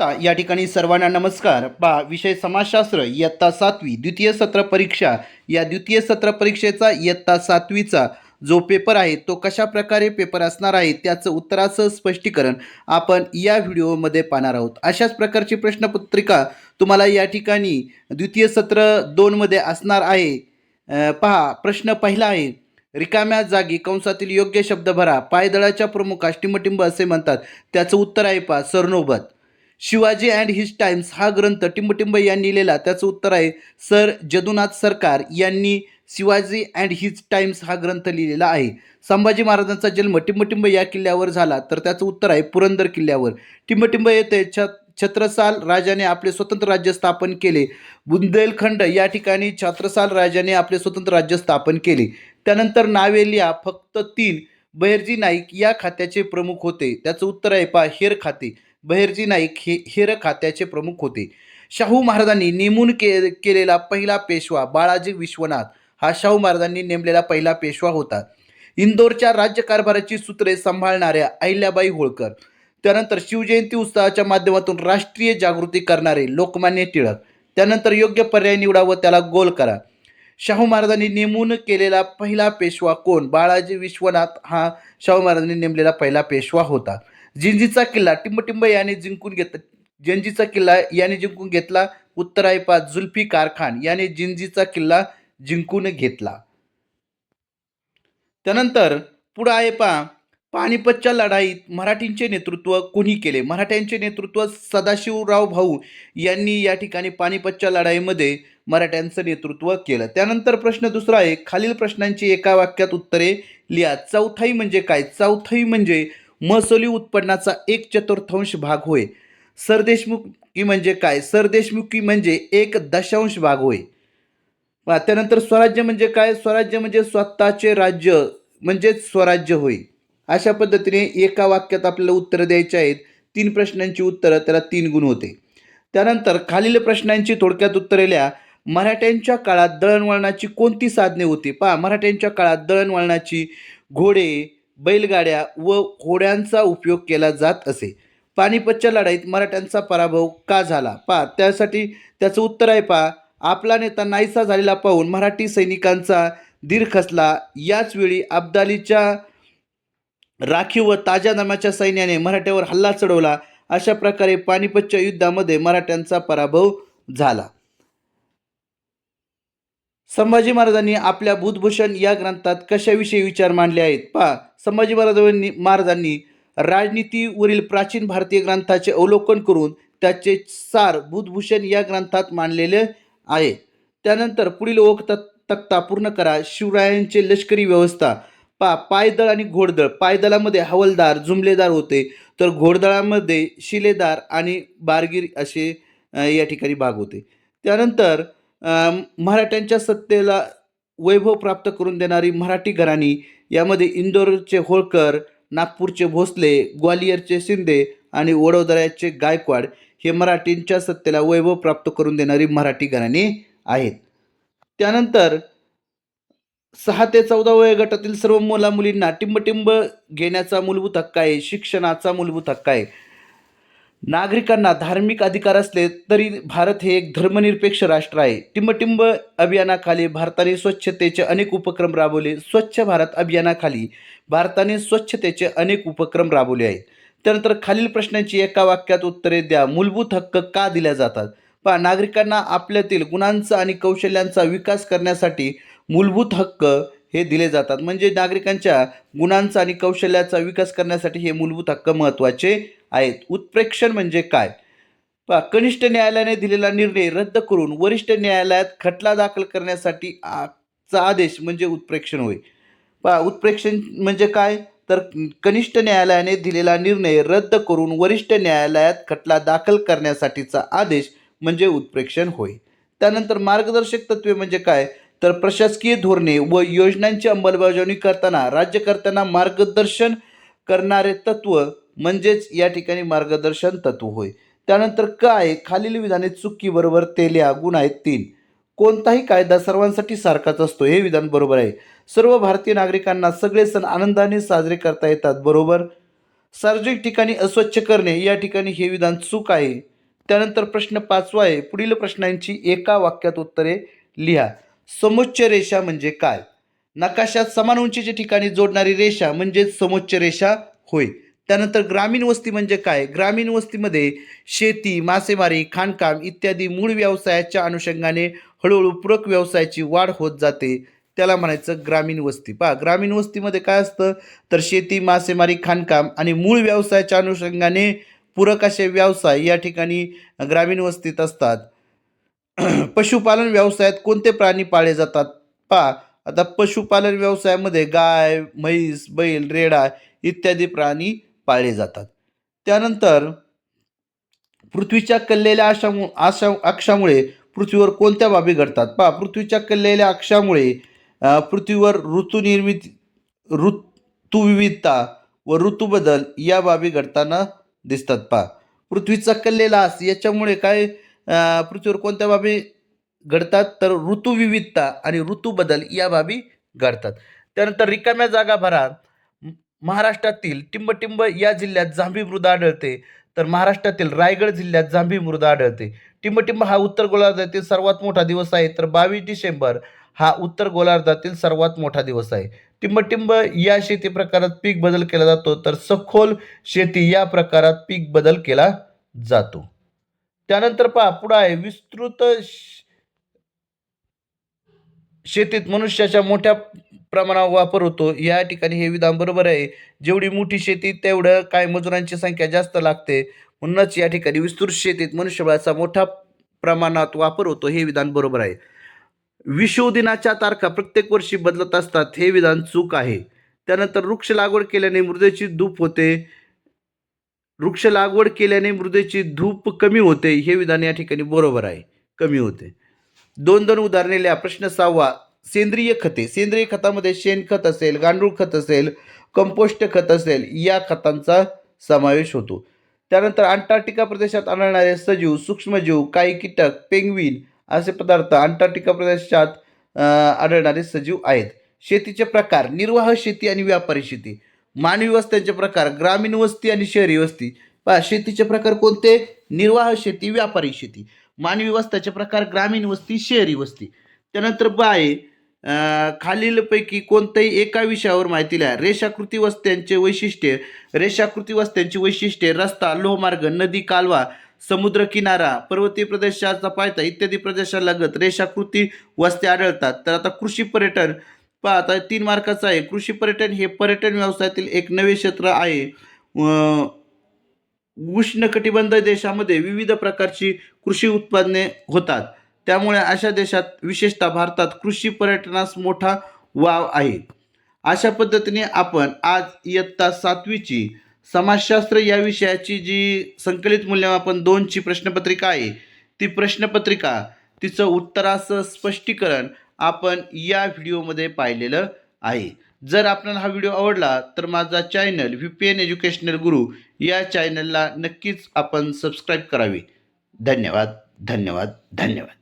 या ठिकाणी सर्वांना नमस्कार. पहा विषय समाजशास्त्र इयत्ता सातवी द्वितीय सत्र परीक्षा. या द्वितीय सत्र परीक्षेचा इयत्ता सातवीचा जो पेपर आहे तो कशा प्रकारे पेपर असणार आहे त्याचं उत्तराचं स्पष्टीकरण आपण या व्हिडिओमध्ये पाहणार आहोत. अशाच प्रकारची प्रश्नपत्रिका तुम्हाला या ठिकाणी द्वितीय सत्र दोनमध्ये असणार आहे. पहा प्रश्न पहिला आहे. रिकाम्या जागी कंसातील योग्य शब्द भरा. पायदळाच्या प्रमुखास टिंबटिंब असे म्हणतात. त्याचं उत्तर आहे पहा Sarnobat. Shivaji and his times हा ग्रंथ टिंबटिंब यांनी लिहिलेला. त्याचं उत्तर आहे सर जदुनाथ सरकार यांनी शिवाजी अँड हिज टाइम्स हा ग्रंथ लिहिलेला आहे. संभाजी महाराजांचा जन्म टिंबटिंब या किल्ल्यावर झाला. तर त्याचं उत्तर आहे पुरंदर किल्ल्यावर. टिंबटिंब येथे छ छत्रसाल राजाने आपले स्वतंत्र राज्य स्थापन केले. बुंदेलखंड या ठिकाणी छत्रसाल राजाने आपले स्वतंत्र राज्य स्थापन केले. त्यानंतर नावेलिया फक्त तीन बहिर्जी नाईक या खात्याचे प्रमुख होते. त्याचं उत्तर आहे पा हेर खाते. बहिर्जी नाईक हे हिर खात्याचे प्रमुख होते. शाहू महाराजांनी नेमून के केलेला पहिला पेशवा बाळाजी विश्वनाथ हा शाहू महाराजांनी नेमलेला पहिला पेशवा होता. इंदोरच्या राज्यकारभाराची सूत्रे सांभाळणाऱ्या अहिल्याबाई होळकर त्यानंतर शिवजयंती उत्सवाच्या माध्यमातून राष्ट्रीय जागृती करणारे लोकमान्य टिळक त्यानंतर योग्य पर्याय निवडा व त्याला गोल करा. शाहू महाराजांनी नेमून केलेला पहिला पेशवा कोण? बाळाजी विश्वनाथ हा शाहू महाराजांनी नेमलेला पहिला पेशवा होता. जिंजीचा किल्ला टिंबटिंब याने जिंकून घेत जंजीचा किल्ला याने जिंकून घेतला उत्तर जुल्फी कारखान याने जिंजीचा किल्ला जिंकून घेतला. त्यानंतर पुढं आहे पा पानिपतच्या लढाईत मराठींचे नेतृत्व कोणी केले? मराठ्यांचे नेतृत्व सदाशिवराव भाऊ यांनी या ठिकाणी पानिपतच्या लढाईमध्ये मराठ्यांचं नेतृत्व केलं. त्यानंतर प्रश्न दुसरा आहे खालील प्रश्नांची एका वाक्यात उत्तरे लिहा. चौथाई म्हणजे काय? चौथाई म्हणजे महसुली उत्पन्नाचा एक चतुर्थांश भाग होय. सरदेशमुखी म्हणजे काय? सरदेशमुखी म्हणजे एक दशांश भाग होय. पहा, त्यानंतर स्वराज्य म्हणजे काय? स्वराज्य म्हणजे स्वतःचे राज्य म्हणजेच स्वराज्य होय. अशा पद्धतीने एका वाक्यात आपल्याला उत्तरं द्यायची आहेत. तीन प्रश्नांची उत्तरं त्याला तीन गुण होते. त्यानंतर खालील प्रश्नांची थोडक्यात उत्तरे लिहा. मराठ्यांच्या काळात दळणवळणाची कोणती साधने होती? पहा मराठ्यांच्या काळात दळणवळणाची घोडे बैलगाड्या व घोड्यांचा उपयोग केला जात असे. पानिपतच्या लढाईत मराठ्यांचा पराभव का झाला? पहा त्यासाठी त्याचं उत्तर आहे पा आपला नेता नाहीसा झालेला पाहून मराठी सैनिकांचा धीर खचला. याचवेळी अब्दालीच्या राखीव व ताज्या दमाच्या सैन्याने मराठ्यावर हल्ला चढवला. अशा प्रकारे पानिपतच्या युद्धामध्ये मराठ्यांचा पराभव झाला. संभाजी महाराजांनी आपल्या बुधभूषण या ग्रंथात कशाविषयी विचार मांडले आहेत? पहा संभाजी महाराजांनी महाराजांनी राजनीतीवरील प्राचीन भारतीय ग्रंथाचे अवलोकन करून त्याचे सार बुधभूषण या ग्रंथात मांडलेले आहे. त्यानंतर पुढील ओक तक्ता पूर्ण करा. शिवरायांचे लष्करी व्यवस्था. पा पायदळ आणि घोडदळ. पायदळामध्ये हवलदार जुमलेदार होते. तर घोडदळामध्ये शिलेदार आणि बारगीर असे या ठिकाणी भाग होते. त्यानंतर मराठ्यांच्या सत्तेला वैभव प्राप्त करून देणारी मराठी घराणी यामध्ये इंदोरचे होळकर नागपूरचे भोसले ग्वालियरचे शिंदे आणि वडोदऱ्याचे गायकवाड हे मराठींच्या सत्तेला वैभव प्राप्त करून देणारी मराठी घराणी आहेत. त्यानंतर सहा ते चौदा वयोगटातील सर्व मुला मुलींना टिंबटिंब घेण्याचा मूलभूत हक्क आहे शिक्षणाचा मूलभूत हक्क आहे. नागरिकांना धार्मिक अधिकार असले तरी भारत हे एक धर्मनिरपेक्ष राष्ट्र आहे. टिंबटिंब अभियानाखाली भारताने स्वच्छतेचे अनेक उपक्रम राबवले. स्वच्छ भारत अभियानाखाली भारताने स्वच्छतेचे अनेक उपक्रम राबवले आहेत. त्यानंतर खालील प्रश्नांची एका वाक्यात उत्तरे द्या. मूलभूत हक्क का दिल्या जातात? पहा नागरिकांना आपल्यातील गुणांचा आणि कौशल्यांचा विकास करण्यासाठी मूलभूत हक्क हे दिले जातात. म्हणजे नागरिकांच्या गुणांचा आणि कौशल्याचा विकास करण्यासाठी हे मूलभूत हक्क महत्त्वाचे आहेत. उत्प्रेक्षण म्हणजे काय? पहा कनिष्ठ न्यायालयाने दिलेला निर्णय रद्द करून वरिष्ठ न्यायालयात खटला दाखल करण्यासाठी आ- चा आदेश म्हणजे उत्प्रेक्षण होय. पहा उत्प्रेक्षण म्हणजे काय? तर कनिष्ठ न्यायालयाने दिलेला निर्णय रद्द करून वरिष्ठ न्यायालयात खटला दाखल करण्यासाठीचा आदेश म्हणजे उत्प्रेक्षण होय. त्यानंतर मार्गदर्शक तत्वे म्हणजे काय? तर प्रशासकीय धोरणे व योजनांची अंमलबजावणी करताना राज्यकर्त्यांना मार्गदर्शन करणारे तत्व म्हणजेच या ठिकाणी मार्गदर्शन तत्व होय. त्यानंतर काय खालील विधाने चुकी बरोबर गुण आहेत तीन. कोणताही कायदा सर्वांसाठी सारखाच असतो हे विधान बरोबर आहे. सर्व भारतीय नागरिकांना सगळे सण आनंदाने साजरे करता येतात बरोबर? सार्वजनिक ठिकाणी अस्वच्छ करणे या ठिकाणी हे विधान चूक आहे. त्यानंतर प्रश्न पाचवा आहे पुढील प्रश्नांची एका वाक्यात उत्तरे लिहा. समोच्च रेषा म्हणजे काय? नकाशात समान उंचीच्या ठिकाणी जोडणारी रेषा म्हणजेच समोच्च रेषा होय. त्यानंतर ग्रामीण वस्ती म्हणजे काय? ग्रामीण वस्तीमध्ये शेती मासेमारी खाणकाम इत्यादी मूळ व्यवसायाच्या अनुषंगाने हळूहळू पूरक व्यवसायाची वाढ होत जाते. त्याला म्हणायचं ग्रामीण वस्ती. पहा ग्रामीण वस्तीमध्ये काय असतं? तर शेती मासेमारी खाणकाम आणि मूळ व्यवसायाच्या अनुषंगाने पूरक असे व्यवसाय या ठिकाणी ग्रामीण वस्तीत असतात. पशुपालन व्यवसायात कोणते प्राणी पाळले जातात? पहा आता पशुपालन व्यवसायामध्ये गाय म्हैस बैल रेडा इत्यादी प्राणी पाळले जातात. त्यानंतर पृथ्वीच्या कल्लेल्या अशामु आशा अक्षामुळे पृथ्वीवर कोणत्या बाबी घडतात? पहा पृथ्वीच्या कल्लेल्या अक्षामुळे पृथ्वीवर ऋतुनिर्मिती ऋतुविविधता व ऋतुबदल या बाबी घडताना दिसतात. पहा पृथ्वीचा कल्लेला आस याच्यामुळे काय पृथ्वीवर कोणत्या बाबी घडतात? तर ऋतुविविधता आणि ऋतुबदल या बाबी घडतात. त्यानंतर रिकाम्या जागा भरा. महाराष्ट्रातील टिंबटिंब या जिल्ह्यात जांभी मृदा आढळते. तर महाराष्ट्रातील रायगड जिल्ह्यात जांभी मृदा आढळते. टिंबटिंब हा उत्तर गोलार्धातील सर्वात मोठा दिवस आहे. तर बावीस डिसेंबर हा उत्तर गोलार्धातील सर्वात मोठा दिवस आहे. टिंबटिंब या शेती प्रकारात पीक बदल केला जातो. तर सखोल शेती या प्रकारात पीक बदल केला जातो. त्यानंतर पहा पुढं आहे. विस्तृत श- शेतीत मनुष्याच्या मोठ्या प्रमाणावर वापर होतो. या ठिकाणी हे विधान बरोबर आहे. जेवढी मोठी शेती तेवढं काय मजुरांची संख्या जास्त लागते. म्हणूनच या ठिकाणी विस्तृत शेतीत मनुष्यबळाचा मोठ्या प्रमाणात वापर होतो हे विधान बरोबर आहे. विषुव दिनाच्या तारखा प्रत्येक वर्षी बदलत असतात हे विधान चूक आहे. त्यानंतर वृक्ष लागवड केल्याने मृदेची धूप होते. वृक्ष लागवड केल्याने मृदेची धूप कमी होते हे विधान या ठिकाणी बरोबर आहे. कमी होते. दोन दोन उदाहरणे लिहा. प्रश्न सहावा सेंद्रिय खते. सेंद्रिय खतामध्ये शेणखत असेल गांडूळ खत असेल कंपोस्ट खत असेल या खतांचा समावेश होतो. त्यानंतर अंटार्क्टिका प्रदेशात आढळणारे सजीव सूक्ष्मजीव काही कीटक पेंग्विन असे पदार्थ अंटार्क्टिका प्रदेशात आढळणारे सजीव आहेत. शेतीचे प्रकार निर्वाह शेती आणि व्यापारी शेती. मानवी वस्त्यांचे प्रकार ग्रामीण वस्ती आणि शहरी वस्ती. पहा शेतीचे प्रकार कोणते? निर्वाह शेती व्यापारी शेती. मानवी वस्त्याचे प्रकार ग्रामीण वस्ती शहरी वस्ती. त्यानंतर बाय खालीलपैकी कोणत्याही एका विषयावर माहिती लिहा. रेषाकृती वस्त्यांचे वैशिष्ट्ये. रेषाकृती वस्त्यांची वैशिष्ट्ये रस्ता लोहमार्ग नदी कालवा समुद्र किनारा पर्वतीय प्रदेशाचा पायथा इत्यादी प्रदेशालगत रेषाकृती वस्त्या आढळतात. तर आता कृषी पर्यटन पहा आता तीन मार्काचं आहे. कृषी पर्यटन हे पर्यटन व्यवसायातील एक नवे क्षेत्र आहे. अं, उष्णकटिबंध देशामध्ये विविध प्रकारची कृषी उत्पादने होतात. त्यामुळे अशा देशात विशेषतः भारतात कृषी पर्यटनास मोठा वाव आहे. अशा पद्धतीने आपण आज इयत्ता सातवीची समाजशास्त्र या विषयाची जी संकलित मूल्यमापन दोनची प्रश्नपत्रिका आहे ती प्रश्नपत्रिका तिचं उत्तराचं स्पष्टीकरण आपण या व्हिडिओमध्ये पाहिलेलं आहे. जर आपल्याला हा व्हिडिओ आवडला तर माझा channel V P N educational Guru या चॅनलला नक्कीच आपण सबस्क्राईब करावे. धन्यवाद धन्यवाद धन्यवाद.